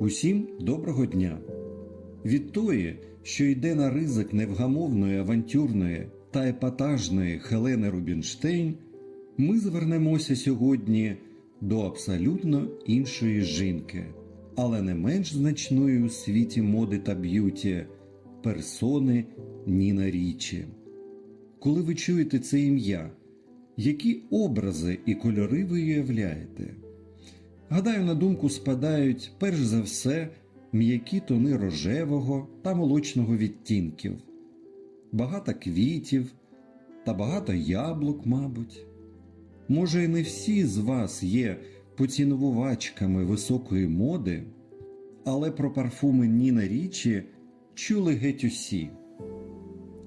Усім доброго дня! Від тої, що йде на ризик невгамовної авантюрної та епатажної Хелени Рубінштейн, ми звернемося сьогодні до абсолютно іншої жінки, але не менш значної у світі моди та б'юті персони Ніна Річі. Коли ви чуєте це ім'я, які образи і кольори ви уявляєте? Гадаю, на думку спадають перш за все м'які тони рожевого та молочного відтінків, багато квітів та багато яблук, мабуть. Може, і не всі з вас є поцінувачками високої моди, але про парфуми Ніна Річі чули геть усі.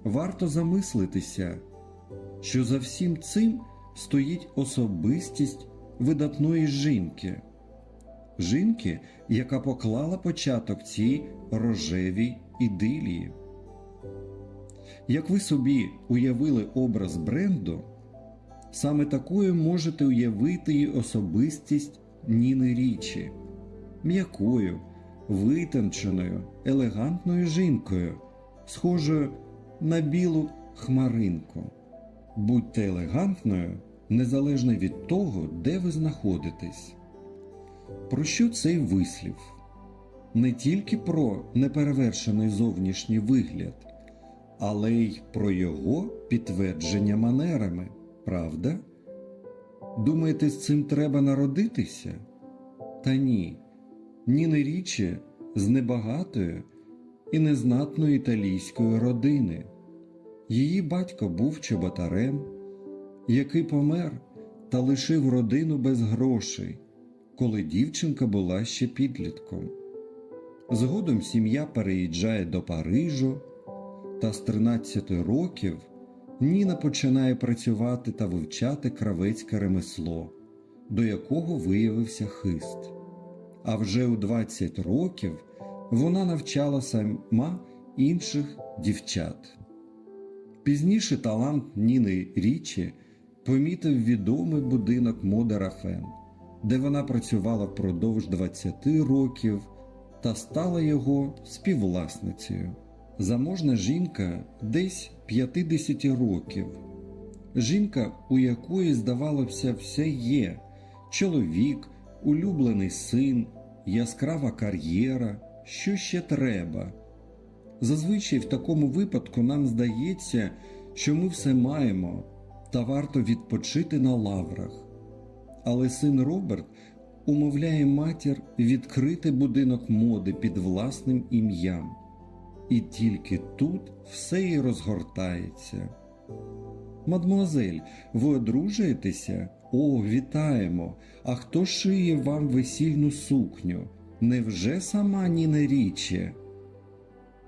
Варто замислитися, що за всім цим стоїть особистість видатної жінки, жінки, яка поклала початок цій рожевій ідилії. Як ви собі уявили образ бренду, саме такою можете уявити і особистість Ніни Річі, м'якою, витонченою, елегантною жінкою, схожою на білу хмаринку. Будьте елегантною незалежно від того, де ви знаходитесь. Про що цей вислів? Не тільки про неперевершений зовнішній вигляд, але й про його підтвердження манерами, правда? Думаєте, з цим треба народитися? Та ні, Ніна Річі з небагатої і незнатної італійської родини. Її батько був чоботарем, який помер та лишив родину без грошей, коли дівчинка була ще підлітком. Згодом сім'я переїжджає до Парижу, та з 13 років Ніна починає працювати та вивчати кравецьке ремесло, до якого виявився хист. А вже у 20 років вона навчала сама інших дівчат. Пізніше талант Ніни Річі помітив відомий будинок моди Рафен, де вона працювала впродовж 20 років та стала його співвласницею. Заможна жінка десь 50 років. Жінка, у якої, здавалося, все є: чоловік, улюблений син, яскрава кар'єра, що ще треба. Зазвичай в такому випадку нам здається, що ми все маємо та варто відпочити на лаврах. Але син Роберт умовляє матір відкрити будинок моди під власним ім'ям. І тільки тут все і розгортається. Мадмуазель, ви одружуєтеся? О, вітаємо! А хто шиє вам весільну сукню? Невже сама Ніна Річі?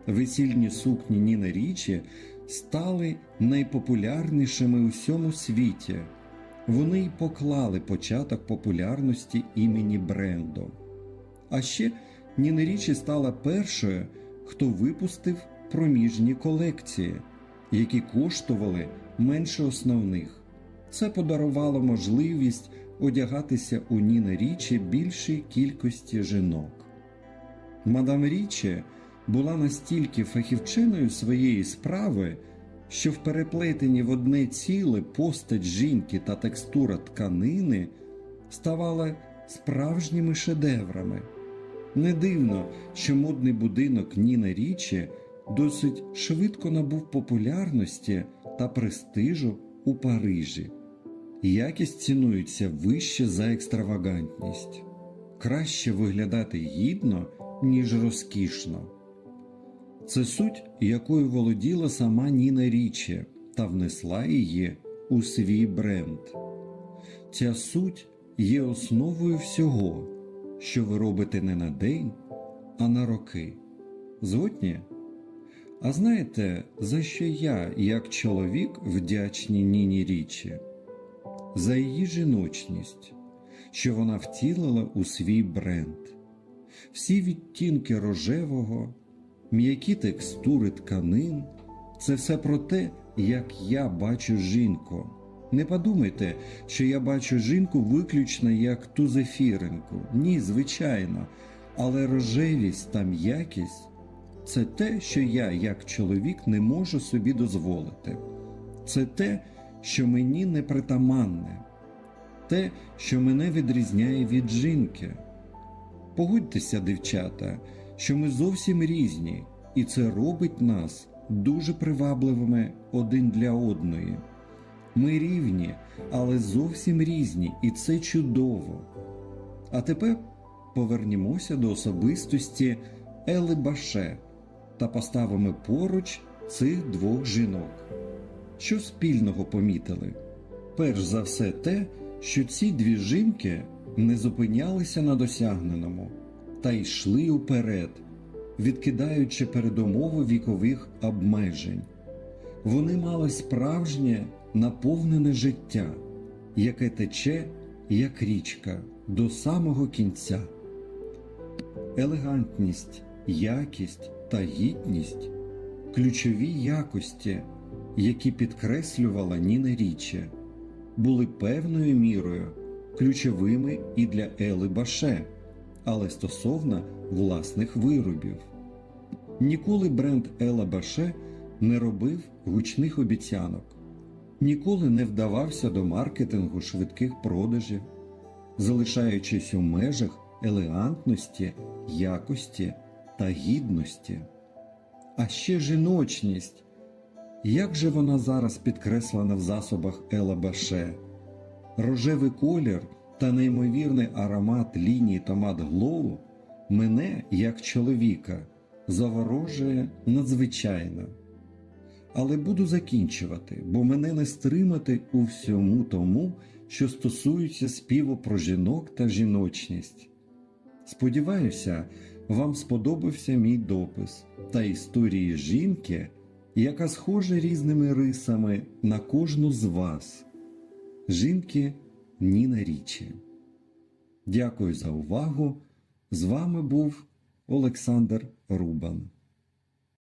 Весільні сукні Ніна Річі стали найпопулярнішими у всьому світі. Вони й поклали початок популярності імені бренду. А ще Ніна Річі стала першою, хто випустив проміжні колекції, які коштували менше основних. Це подарувало можливість одягатися у Ніна Річі більшій кількості жінок. Мадам Річі була настільки фахівчиною своєї справи, що в переплетенні в одне ціле постать жінки та текстура тканини ставали справжніми шедеврами. Не дивно, що модний будинок Ніна Річі досить швидко набув популярності та престижу у Парижі. Якість цінується вище за екстравагантність, краще виглядати гідно, ніж розкішно. Це суть, якою володіла сама Ніна Річі та внесла її у свій бренд. Ця суть є основою всього, що ви робите не на день, а на роки. Згодні? А знаєте, за що я, як чоловік, вдячний Ніні Річі? За її жіночність, що вона втілила у свій бренд, всі відтінки рожевого, м'які текстури тканин це все про те, як я бачу жінку. Не подумайте, що я бачу жінку виключно як ту зефіринку. Ні, звичайно. Але рожевість та м'якість це те, що я, як чоловік, не можу собі дозволити. Це те, що мені непритаманне, те, що мене відрізняє від жінки. Погодьтеся, дівчата, що ми зовсім різні, і це робить нас дуже привабливими один для одної. Ми рівні, але зовсім різні, і це чудово. А тепер повернімося до особистості Ели Баше та поставимо поруч цих двох жінок. Що спільного помітили? Перш за все те, що ці дві жінки не зупинялися на досягненому та йшли уперед, відкидаючи передумови вікових обмежень. Вони мали справжнє наповнене життя, яке тече, як річка, до самого кінця. Елегантність, якість та гідність ключові якості, які підкреслювала Ніна Річі, були певною мірою ключовими і для Ели Баше, але стосовно власних виробів. Ніколи бренд Ела Баше не робив гучних обіцянок, ніколи не вдавався до маркетингу швидких продажів, залишаючись у межах елегантності, якості та гідності. А ще жіночність. Як же вона зараз підкреслена в засобах Ела Баше? Рожевий колір та неймовірний аромат лінії Томат Глоу мене, як чоловіка, заворожує надзвичайно. Але буду закінчувати, бо мене не стримати у всьому тому, що стосується співу про жінок та жіночність. Сподіваюся, вам сподобався мій допис та історії жінки, яка схожа різними рисами на кожну з вас. Жінки Ніна Річі. Дякую за увагу. З вами був Олександр Рубан.